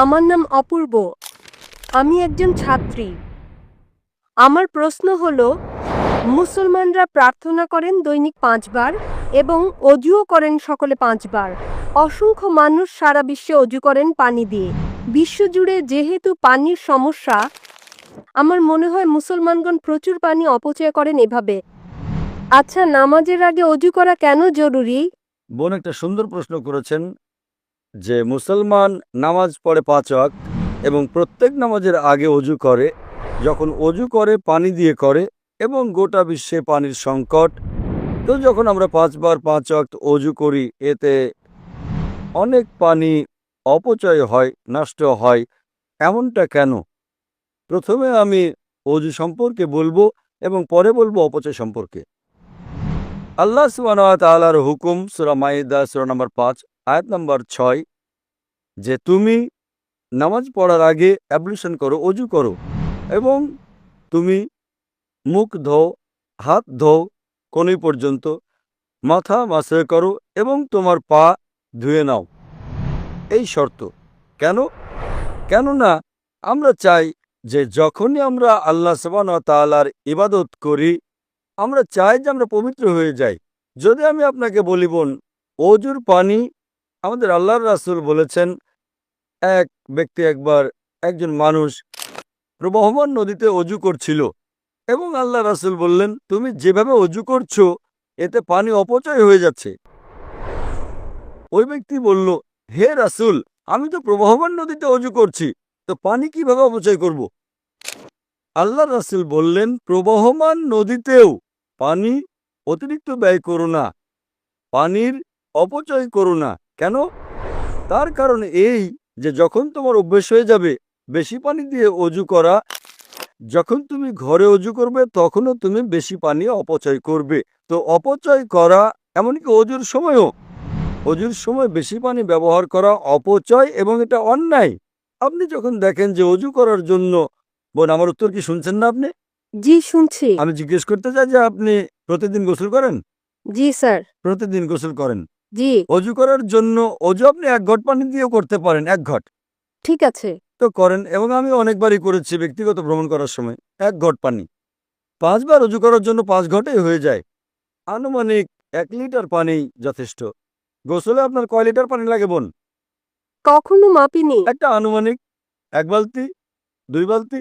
আমার নাম অপূর্ব। আমি একজন ছাত্রী। আমার প্রশ্ন হল, মুসলমানরা প্রার্থনা করেন দৈনিক পাঁচবার এবং অজুও করেন সকলে পাঁচবার। অসংখ্য মানুষ সারা বিশ্বে অজু করেন পানি দিয়ে। বিশ্বজুড়ে যেহেতু পানির সমস্যা, আমার মনে হয় মুসলমানগণ প্রচুর পানি অপচয় করেন এভাবে। আচ্ছা নামাজের আগে অজু করা কেন জরুরি? বোন একটা সুন্দর প্রশ্ন করেছেন যে মুসলমান নামাজ পড়ে পাঁচ ওয়াক্ত এবং প্রত্যেক নামাজের আগে অজু করে, যখন অজু করে, পানি দিয়ে করে এবং গোটা বিশ্বে পানির সংকট, তো যখন আমরা পাঁচবার পাঁচ ওয়াক্ত অজু করি, এতে অনেক পানি অপচয় হয়, নষ্ট হয়। এমনটা কেন? প্রথমে আমি অজু সম্পর্কে বলব এবং পরে বলব অপচয় সম্পর্কে। আল্লাহ সুবাহর হুকুম সুরা মাইদা, সুরা নম্বর পাঁচ আয়াত নম্বর ছয়, যে তুমি নামাজ পড়ার আগে অ্যাবলিউশন করো, অজু করো এবং তুমি মুখ ধো হাত ধো কোনই পর্যন্ত মাথা মাসে করো এবং তোমার পা ধুয়ে নাও। এই শর্ত। কেন? কেননা আমরা চাই যে যখনই আমরা আল্লাহ সবান তালার ইবাদত করি, আমরা চাই যে আমরা পবিত্র হয়ে যাই। যদি আমি আপনাকে বলি, বোন, অজুর পানি আমাদের আল্লাহর রাসুল বলেছেন, এক ব্যক্তি একবার একজন মানুষ প্রবহমান নদীতে অজু করছিল এবং আল্লাহ রাসুল বললেন, তুমি যেভাবে অজু করছ, এতে পানি অপচয় হয়ে যাচ্ছে। ওই ব্যক্তি বলল, হে রাসুল, আমি তো প্রবহমান নদীতে অজু করছি, তো পানি কীভাবে অপচয় করব? আল্লাহ রাসুল বললেন, প্রবহমান নদীতেও পানি অতিরিক্ত ব্যয় করো না, পানির অপচয় করো না। কেন? তার কারণ এই যে যখন তোমার অভ্যেস হয়ে যাবে বেশি পানি দিয়ে অজু করা যখন তুমি ঘরে অজু করবে তখনও তুমি বেশি পানি অপচয় করবে। তো অপচয় করা এমনকি অজুর সময়ও অজুর সময় বেশি পানি ব্যবহার করা অপচয় এবং এটা অন্যায়। আপনি যখন দেখেন যে অজু করার জন্য বোন আমার উত্তর কি শুনছেন না আপনি? জি শুনছি। আমি জিজ্ঞেস করতে চাই যে আপনি প্রতিদিন গোসল করেন? জি স্যার। প্রতিদিন গোসল করেন? জি। অজু করার জন্য অজু আপনি এক ঘট পানি দিয়েও করতে পারেন এক ঘট। ঠিক আছে। তো করেন এবং আমি অনেকবারই করেছি ব্যক্তিগত ভ্রমণ করার সময় এক ঘট পানি। পাঁচবার অজু করার জন্য পাঁচ ঘটেই হয়ে যায়। আনুমানিক এক লিটার পানি যথেষ্ট। গোসলে আপনার কয় লিটার পানি লাগে বোন? কখনো মাপিনি। একটা আনুমানিক এক বালতি দুই বালতি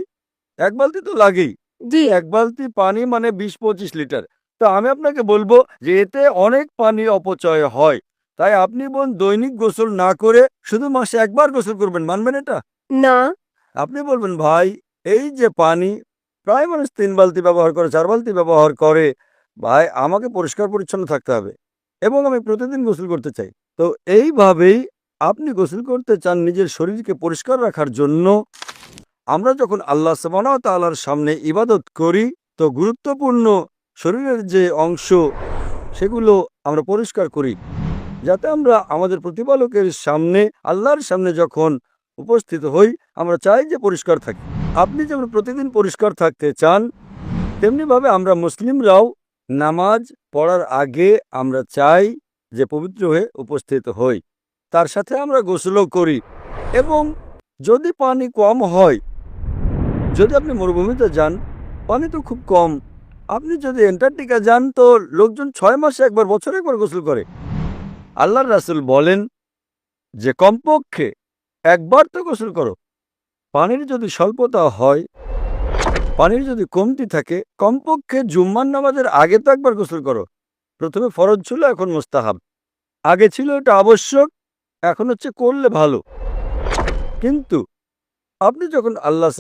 এক বালতি তো লাগেই। জি। এক বালতি পানি মানে বিশ পঁচিশ লিটার। তো আমি আপনাকে বলব যে এতে অনেক পানি অপচয় হয়। তাই আপনি বোন দৈনিক গোসল না করে শুধু মাসে একবার গোসল করবেন মানবেন এটা? না। আপনি বলবেন ভাই এই যে পানি প্রায় মানুষ তিন বালতি ব্যবহার করে চার বালতি ব্যবহার করে ভাই আমাকে পরিষ্কার পরিচ্ছন্ন থাকতে হবে এবং আমি প্রতিদিন গোসল করতে চাই। তো এইভাবেই আপনি গোসল করতে চান নিজের শরীরকে পরিষ্কার রাখার জন্য। আমরা যখন আল্লাহ সবানা তাল্লার সামনে ইবাদত করি তো গুরুত্বপূর্ণ শরীরের যে অংশ, সেগুলো আমরা পরিষ্কার করি, যাতে আমরা আমাদের প্রতিপালকের সামনে, আল্লাহর সামনে যখন উপস্থিত হই, আমরা চাই যে পরিষ্কার থাকি। আপনি যেমন প্রতিদিন পরিষ্কার থাকতে চান, তেমনিভাবে আমরা মুসলিমরাও নামাজ পড়ার আগে আমরা চাই যে পবিত্র হয়ে উপস্থিত হই। তার সাথে আমরা গোসলও করি এবং যদি পানি কম হয়, যদি আপনি মরুভূমিতে যান, পানি তো খুব কম আপনি যদি এন্টার্কটিকা যান, তো লোকজন ছয় মাসে একবার, বছরে একবার গোসল করে। আল্লাহর রাসূল বলেন যে, কমপক্ষে একবার তো গোসল করো। পানির যদি স্বল্পতা হয়, পানির যদি কমতি থাকে, কমপক্ষে জুম্মান নামাজের আগে তো একবার গোসল করো। প্রথমে ফরজ ছিল, এখন মোস্তাহাব। আগে ছিল, এটা আবশ্যক, এখন হচ্ছে করলে ভালো। কিন্তু আপনি যখন আল্লাহ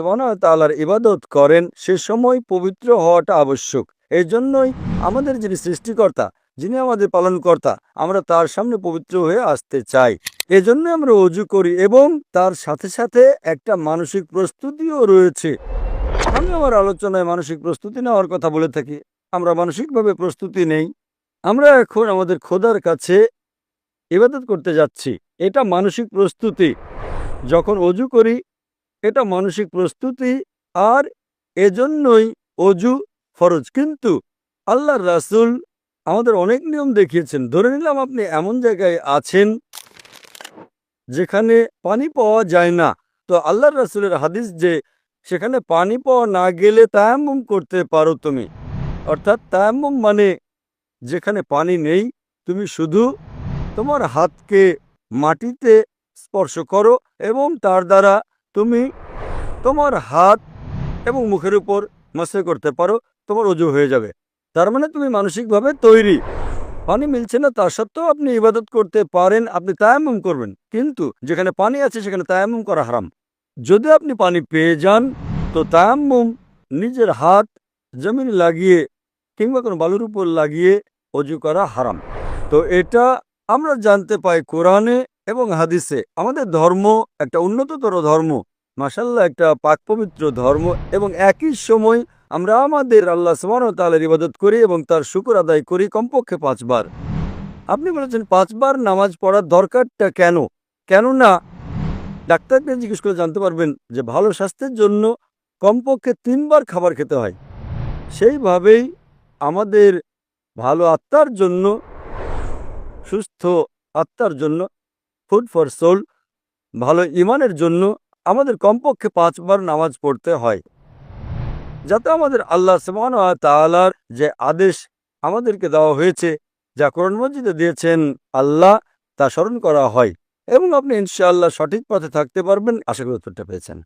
তাআলার ইবাদত করেন, সে সময় পবিত্র হওয়াটা আবশ্যক। এই জন্যই আমাদের যিনি সৃষ্টিকর্তা, যিনি আমাদের পালনকর্তা, আমরা তার সামনে পবিত্র হয়ে আসতে চাই। এজন্য আমরা অজু করি এবং তার সাথে সাথে একটা মানসিক প্রস্তুতিও রয়েছে। আমি আমার আলোচনায় মানসিক প্রস্তুতি নেওয়ার কথা বলে থাকি। আমরা মানসিকভাবে প্রস্তুতি নেই। আমরা এখন আমাদের খোদার কাছে ইবাদত করতে যাচ্ছি। এটা মানসিক প্রস্তুতি। যখন অজু করি এটা মানসিক প্রস্তুতি আর এজন্যই অজু ফরজ। কিন্তু আল্লাহর রাসূল আমাদের অনেক নিয়ম দেখিয়েছেন। ধরে নিলাম আপনি এমন জায়গায় আছেন যেখানে পানি পাওয়া যায় না। তো আল্লাহ রাসুলের হাদিস যে সেখানে পানি পাওয়া না গেলে তায়াম্মুম করতে পারো তুমি। অর্থাৎ তায়াম্মুম মানে যেখানে পানি নেই, তুমি শুধু তোমার হাতকে মাটিতে স্পর্শ করো এবং তার দ্বারা তুমি তোমার হাত এবং মুখের উপর মাসে করতে পারো, তোমার অজু হয়ে যাবে। তার মানে তুমি মানসিকভাবে তৈরি। পানি মিলছে না তার সত্ত্বেও আপনি ইবাদত করতে পারেন, আপনি তায়ামুম করবেন। কিন্তু যেখানে পানি আছে, সেখানে তায়ামুম করা হারাম। যদি আপনি পানি পেয়ে যান, তো তায়ামুম নিজের হাত জমিনে লাগিয়ে কিংবা কোনো বালুর উপর লাগিয়ে অজু করা হারাম। তো এটা আমরা জানতে পাই কোরআনে এবং হাদিসে আমাদের ধর্ম একটা উন্নততর ধর্ম মাসাল্লাহ একটা পাক পবিত্র ধর্ম এবং একই সময় আমরা আমাদের আল্লাহ তাআলার ইবাদত করি এবং তার শুকর আদায় করি কমপক্ষে পাঁচবার। আপনি বলেছেন পাঁচবার নামাজ পড়ার দরকারটা কেন? কেননা ডাক্তারকে জিজ্ঞেস করে জানতে পারবেন যে ভালো স্বাস্থ্যের জন্য কমপক্ষে তিনবার খাবার খেতে হয়। সেইভাবেই আমাদের ভালো আত্মার জন্য, সুস্থ আত্মার জন্য ফুড ফর সোল ভালো ইমানের জন্য আমাদের কমপক্ষে পাঁচবার নামাজ পড়তে হয়। যাতে আমাদের আল্লাহ সেমান তালার যে আদেশ আমাদেরকে দেওয়া হয়েছে, যা কোরআন মসজিদে দিয়েছেন, আল্লাহ তা স্মরণ করা হয় এবং আপনি ইনশাআল্লাহ সঠিক পথে থাকতে পারবেন। আশা করি উত্তরটা পেয়েছেন।